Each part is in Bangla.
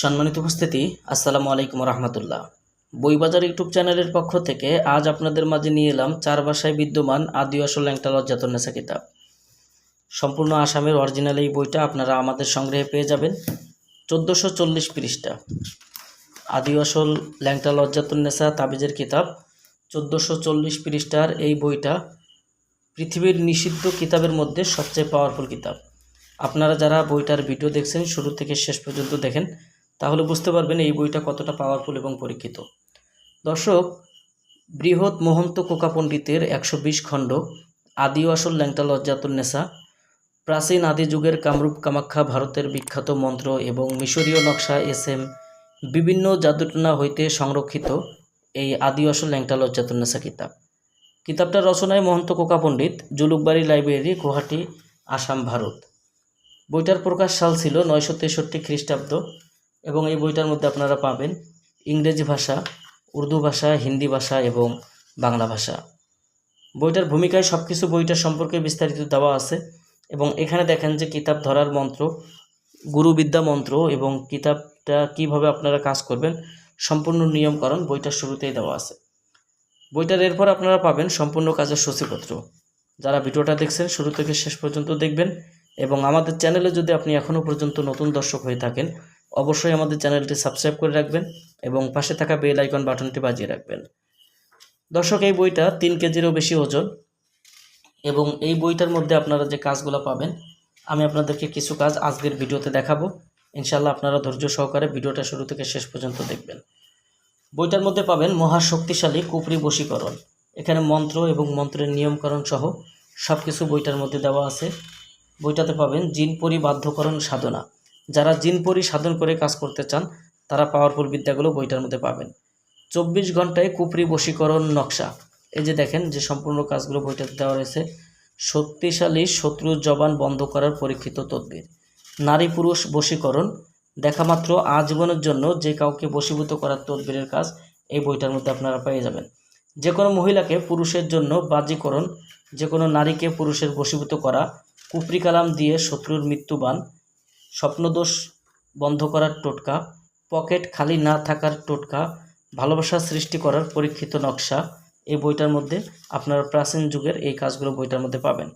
সম্মানিত উপস্থিতি, আসসালামু আলাইকুম রহমতুল্লাহ। বইবাজার ইউটিউব চ্যানেলের পক্ষ থেকে আজ আপনাদের মাঝে নিয়ে এলাম চার ভাষায় বিদ্যমান আদি আসল ল্যাংটা লজ্জাতন্নেসা কিতাব। সম্পূর্ণ আসামের অরিজিনাল এই বইটা আপনারা আমাদের সংগ্রহে পেয়ে যাবেন চোদ্দোশো চল্লিশ পৃষ্ঠা। আদি আসল ল্যাংটা লজ্জাতুন্নেসা তাবিজের কিতাব, চোদ্দোশো চল্লিশ পৃষ্ঠার এই বইটা পৃথিবীর নিষিদ্ধ কিতাবের মধ্যে সবচেয়ে পাওয়ারফুল কিতাব। আপনারা যারা বইটার ভিডিও দেখছেন, শুরু থেকে শেষ পর্যন্ত দেখেন তাহলে বুঝতে পারবেন এই বইটা কতটা পাওয়ারফুল এবং পরীক্ষিত। দর্শক, বৃহৎ মহন্ত কোকা পণ্ডিতের একশো বিশ খণ্ড, আদি আসল ল্যাংটা লজ্জাতুন্নেসা প্রাচীন আদি যুগের কামরূপ কামাখ্যা ভারতের বিখ্যাত মন্ত্র এবং মিশরীয় নকশা এস এম বিভিন্ন জাদুটনা হইতে সংরক্ষিত এই আদি আসল ল্যাংটা লজ্জাতুন্নেসা কিতাব। কিতাবটা রচনায় মহন্ত কোকা পণ্ডিত, জুলুকবাড়ি লাইব্রেরি, গুয়াহাটি, আসাম, ভারত। বইটার প্রকাশ সাল ছিল নয়শো তেষট্টি খ্রিস্টাব্দ। এবং এই বইটার মধ্যে আপনারা পাবেন ইংরেজি ভাষা, উর্দু ভাষা, হিন্দি ভাষা এবং বাংলা ভাষা। বইটার ভূমিকায় সব কিছু বইটার সম্পর্কে বিস্তারিত দেওয়া আছে এবং এখানে দেখেন যে কিতাব ধরার মন্ত্র, গুরুবিদ্যা মন্ত্র এবং কিতাবটা কীভাবে আপনারা কাজ করবেন, সম্পূর্ণ নিয়মকরণ বইটার শুরুতেই দেওয়া আছে। বইটার এরপর আপনারা পাবেন সম্পূর্ণ কাজের সূচিপত্র। যারা ভিডিওটা দেখছেন, শুরু থেকে শেষ পর্যন্ত দেখবেন এবং আমাদের চ্যানেলে যদি আপনি এখনও পর্যন্ত নতুন দর্শক হয়ে থাকেন অবশ্যই আমাদের চ্যানেলটি সাবস্ক্রাইব করে রাখবেন এবং পাশে থাকা বেল আইকন বাটনটি বাজিয়ে রাখবেন। দর্শক, এই বইটা তিন কেজিরও বেশি ওজন এবং এই বইটার মধ্যে আপনারা যে কাজগুলো পাবেন, আমি আপনাদেরকে কিছু কাজ আজকের ভিডিওতে দেখাবো। ইনশাল্লাহ আপনারা ধৈর্য সহকারে ভিডিওটা শুরু থেকে শেষ পর্যন্ত দেখবেন। বইটার মধ্যে পাবেন মহাশক্তিশালী কুপরি বশীকরণ। এখানে মন্ত্র এবং মন্ত্রের নিয়মকরণ সহ সব কিছু বইটার মধ্যে দেওয়া আছে। বইটাতে পাবেন জিনপরি বাধ্যকরণ সাধনা। যারা জিনপরি সাধন করে কাজ করতে চান, তারা পাওয়ারফুল বিদ্যাগুলো বইটার মধ্যে পাবেন। চব্বিশ ঘন্টায় কুপরি বশীকরণ নকশা। এই যে দেখেন যে সম্পূর্ণ কাজগুলো বইটাতে দেওয়া রয়েছে। শক্তিশালী শত্রুর জবান বন্ধ করার পরীক্ষিত তদ্বির। নারী পুরুষ বশীকরণ। দেখামাত্র আজীবনের জন্য যে কাউকে বশীভূত করার তদবিরের কাজ এই বইটার মধ্যে আপনারা পেয়ে যাবেন। যে কোনো মহিলাকে পুরুষের জন্য বাজিকরণ, যে কোনো নারীকে পুরুষের বশীভূত করা, কুপরি কালাম দিয়ে শত্রুর মৃত্যুবান স্বপ্নদোষ বন্ধ করার টোটকা, পকেট খালি না থাকার টোটকা, ভালোবাসা সৃষ্টি করার পরীক্ষিত নকশা, এই বইটার মধ্যে আপনারা প্রাচীন যুগের এই কাজগুলো বইটার মধ্যে পাবেন।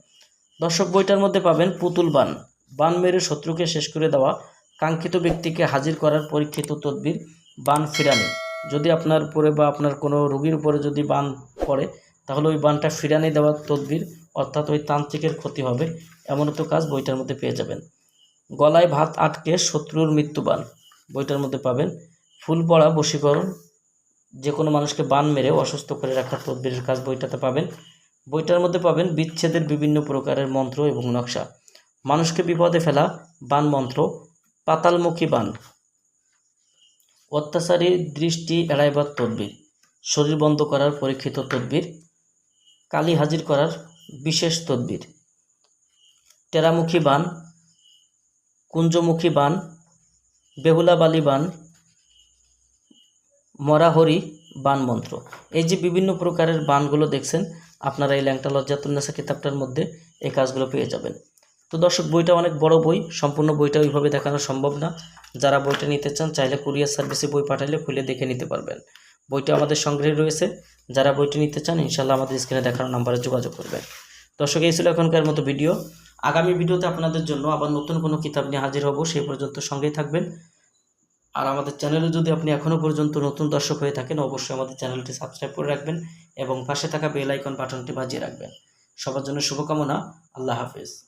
দর্শক, বইটার মধ্যে পাবেন পুতুল বান। বান মেরে শত্রুকে শেষ করে দেওয়া, কাঙ্ক্ষিত ব্যক্তিকে হাজির করার পরীক্ষিত তদবির, বান ফিরানি। যদি আপনার উপরে বা আপনার কোনো রোগীর উপরে যদি বান পড়ে, তাহলে ওই বানটা ফিরানি দেওয়ার তদবির অর্থাৎ ওই তান্ত্রিকের ক্ষতি হবে এমন তো কাজ বইটার মধ্যে পেয়ে যাবেন। গলায় ভাত আটকে শত্রুর মৃত্যুবান। বইটার মধ্যে পাবেন, ফুল পড়া, বশীকরণ যে কোনো মানুষকে বান মেরে অসুস্থ করে রাখার তদবিরের কাজ বইটাতে পাবেন। বইটার মধ্যে পাবেন বিচ্ছেদের বিভিন্ন প্রকারের মন্ত্র এবং নকশা। মানুষকে বিপদে ফেলা বান মন্ত্র, পাতালমুখী বান। অত্যাচারী দৃষ্টি এড়াইবার তদবির, শরীর বন্ধ করার পরীক্ষিত তদবির, কালি হাজির করার বিশেষ তদবির। টেরামুখী বান কুঞ্জমুখী বান, বেহুলাবালি বান, মরাহরি বান মন্ত্র। এই যে বিভিন্ন প্রকারের বানগুলো দেখছেন, আপনারা এই ল্যাংটা লজ্জাতুন্নেসা কিতাবটার মধ্যে এই কাজগুলো পেয়ে যাবেন। তো দর্শক, বইটা অনেক বড় বই, সম্পূর্ণ বইটা ওইভাবে দেখানো সম্ভব না। যারা বইটা নিতে চান, চাইলে কুরিয়ার সার্ভিসে বই পাঠালে খুলে দেখে নিতে পারবেন। বইটা আমাদের সংগ্রহে রয়েছে। যারা বইটি নিতে চান ইনশাল্লাহ আমাদের স্ক্রিনে দেখানো নাম্বারে যোগাযোগ করবেন। দর্শক, এই ছিল এখনকার মতো ভিডিও। আগামী ভিডিওতে আপনাদের জন্য আবার নতুন কোনো কিতাব নিয়ে হাজির হব, সেই পর্যন্ত সঙ্গেই থাকবেন। আর আমাদের চ্যানেলে যদি আপনি এখনও পর্যন্ত নতুন দর্শক হয়ে থাকেন, অবশ্যই আমাদের চ্যানেলটি সাবস্ক্রাইব করে রাখবেন এবং পাশে থাকা বেল আইকন বাটনটি বাজিয়ে রাখবেন। সবার জন্য শুভকামনা, আল্লাহ হাফেজ।